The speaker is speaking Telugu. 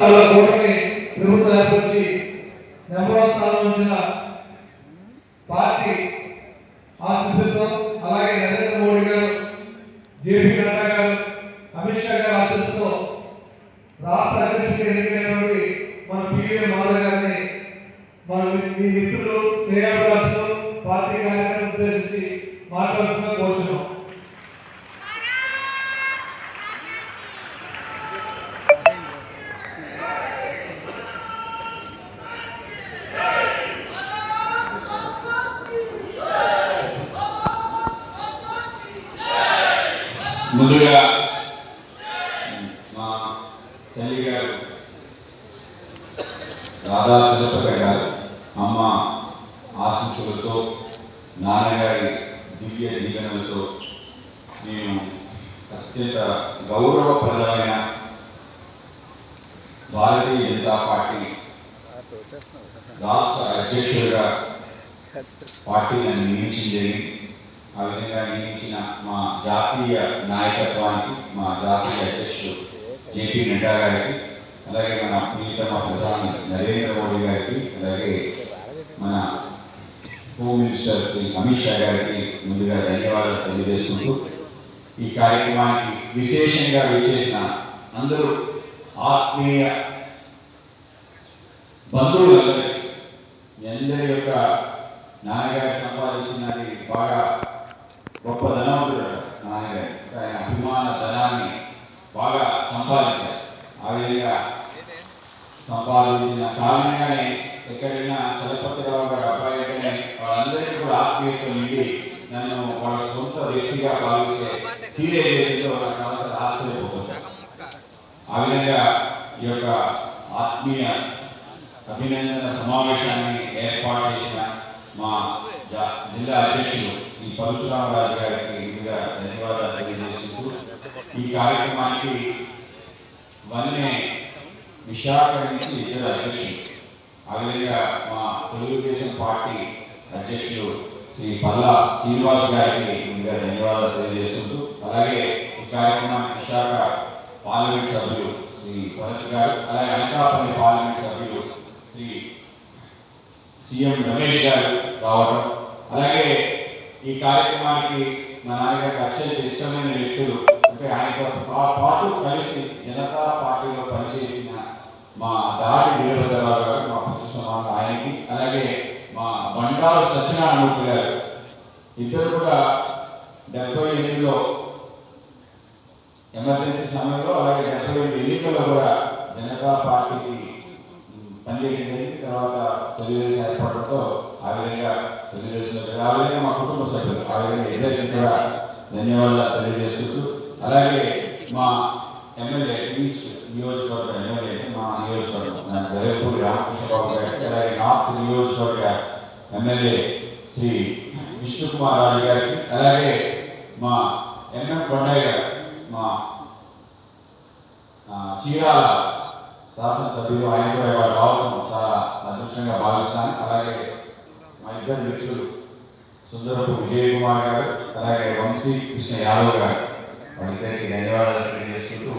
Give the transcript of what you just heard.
కూటమి ప్రభుత్వం ఏర్పరిచి నెంబర్ ఉంచిన పార్టీ ఆశీస్సులతో అలాగే నరేంద్ర మోడీ గారు జేపీ నడ్డా గారు అమిత్ షా గారి ఆశీస్సులతో రాష్ట్ర అధ్యక్షుడిగా ఎన్నికైనటువంటి మన పివిఎం మాధవ్ గారిని మన మీ- మీ మిత్రులు శ్రేయాభిలాషులు పార్టీ కార్యకర్తలు ఉద్దేశించి మాట్లాడుతున్నా కోరుతున్నాం ముందుగా మా తల్లి గారు రాధా చలపతి గారు అమ్మ ఆశీస్సులతో నాన్నగారి దివ్య దీవెనలతో నేను అత్యంత గౌరవప్రదమైన భారతీయ జనతా పార్టీ రాష్ట్ర అధ్యక్షుడిగా పార్టీని నియమించింది ఆ విధంగా నియమించిన మా జాతీయ నాయకత్వానికి మా జాతీయ అధ్యక్షుడు జేపీ నడ్డా గారికి అలాగే మన ప్రియతమ ప్రధాని నరేంద్ర మోడీ గారికి అలాగే మన హోమ్ మినిస్టర్ శ్రీ అమిత్ షా గారికి ముందుగా ధన్యవాదాలు తెలియజేసుకుంటూ ఈ కార్యక్రమానికి విశేషంగా విచ్చేసిన అందరూ ఆత్మీయ బంధువులందరికీ మీ అందరి యొక్క నాన్నగారు సంపాదించినది బాగా గొప్ప ధనవంతుడు నాన్నగారు ఆయన అభిమాన ధనాన్ని బాగా సంపాదించారు ఆ విధంగా సంపాదించిన కారణంగానే ఎక్కడైనా చలపతిరావు గారు అబ్బాయి అంటే వాళ్ళందరికీ కూడా ఆత్మీయత నిండి నన్ను వాళ్ళ సొంత వ్యక్తిగా భావించే తీరే వ్యక్తిలో నాకు చాలా ఆశ్చర్యపోతుంది ఆ విధంగా ఈ యొక్క ఆత్మీయ అభినందన సమావేశాన్ని ఏర్పాటు చేసిన మా జా- జిల్లా అధ్యక్షులు శ్రీ పరశురామరాజు గారికి ముందుగా ధన్యవాదాలు తెలియజేసుకుంటూ ఈ కార్యక్రమానికి వన్నే విశాఖ నుంచి ఇద్దరు అధ్యక్షులు. ఆ విధంగా మా తెలుగుదేశం పార్టీ అధ్యక్షులు శ్రీ పల్లా శ్రీనివాస్ గారికి ముందుగా ధన్యవాదాలు తెలియజేసుకుంటూ అలాగే ఈ కార్యక్రమానికి విశాఖ పార్లమెంట్ సభ్యులు శ్రీ భరత్ గారు అలాగే అనకాపల్లి పార్లమెంట్ సభ్యులు శ్రీ సీఎం రమేష్ గారు రావడం అలాగే ఈ కార్యక్రమానికి మా నాన్నగారికి అత్యంత ఇష్టమైన వ్యక్తులు. అంటే ఆయనతో పాటు కలిసి జనతా పార్టీలో పనిచేసిన మా దాడి వీరభద్రరావు గారు మా ప్రతిష్ట ఆయనకి. అలాగే మా బండారు సత్యనారాయణమూర్తి గారు. ఇద్దరు కూడా డెబ్బై ఎనిమిదిలో ఎమర్జెన్సీ సమయంలో అలాగే డెబ్బై ఎనిమిది ఎన్నికల్లో కూడా జనతా పార్టీకి పనిచేయడం జరిగింది. తర్వాత తెలుగుదేశం ఏర్పడటంతో ఆ విధంగా తెలుగుదేశం ఆ మా కుటుంబ సభ్యులు. ఆ విధంగా ఇద్దరికి కూడా ధన్యవాదాలు తెలియజేస్తూ అలాగే మా ఎమ్మెల్యే ఈస్ట్ నియోజకవర్గ ఎమ్మెల్యే మా నియోజకవర్గం నా జగపూడి రామకృష్ణబాబు గారికి అలాగే నార్త్ నియోజకవర్గ ఎమ్మెల్యే శ్రీ విష్ణుకుమార్ రాజు గారికి అలాగే మా ఎంఎం కొండయ్య గారు మా చీరాల శాసనసభ్యులు ఆయన కూడా ఇవాళ రావడం చాలా అదృష్టంగా భావిస్తాను. అలాగే ఇద్దరు మిత్రులు సుందరపు విజయ్ కుమార్ గారు అలాగే వంశీ కృష్ణ యాదవ్ గారు. వాళ్ళిద్దరికి ధన్యవాదాలు తెలియజేసుకుంటూ